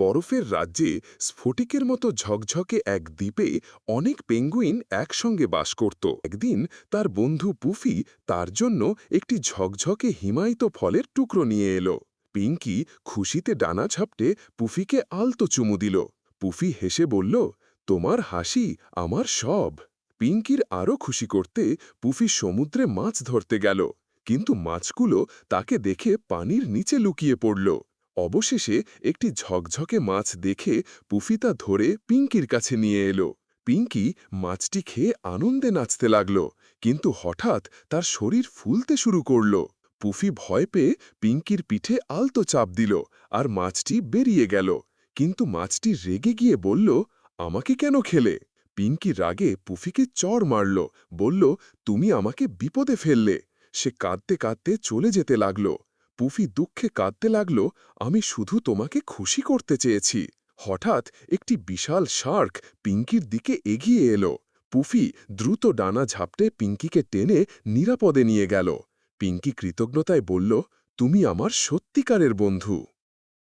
বরফের রাজ্যে স্ফটিকের মতো ঝকঝকে এক দ্বীপে অনেক পেঙ্গুইন একসঙ্গে বাস করত। একদিন তার বন্ধু পুফি তার জন্য একটি ঝকঝকে হিমায়িত ফলের টুকরো নিয়ে এলো। পিঙ্কি খুশিতে ডানা ছাপটে পুফিকে আলতো চুমু দিল। পুফি হেসে বলল, তোমার হাসি আমার সব। পিঙ্কির আরও খুশি করতে পুফি সমুদ্রে মাছ ধরতে গেল, কিন্তু মাছগুলো তাকে দেখে পানির নিচে লুকিয়ে পড়ল। অবশেষে একটি ঝকঝকে মাছ দেখে পুফি তা ধরে পিঙ্কির কাছে নিয়ে এলো। পিঙ্কি মাছটি খেয়ে আনন্দে নাচতে লাগল, কিন্তু হঠাৎ তার শরীর ফুলতে শুরু করল। পুফি ভয় পেয়ে পিঙ্কির পিঠে আলতো চাপ দিল আর মাছটি বেরিয়ে গেল। কিন্তু মাছটি রেগে গিয়ে বলল, আমাকে কেন খেলে? পিঙ্কি রাগে পুফিকে চর মারল, বলল, তুমি আমাকে বিপদে ফেললে। সে কাঁদতে কাঁদতে চলে যেতে লাগল। পুফি দুঃখে কাঁদতে লাগল, আমি শুধু তোমাকে খুশি করতে চেয়েছি। হঠাৎ একটি বিশাল শার্ক পিঙ্কির দিকে এগিয়ে এলো। পুফি দ্রুত ডানা ঝাপটে পিঙ্কিকে টেনে নিরাপদে নিয়ে গেল। পিঙ্কি কৃতজ্ঞতায় বলল, তুমি আমার সত্যিকারের বন্ধু।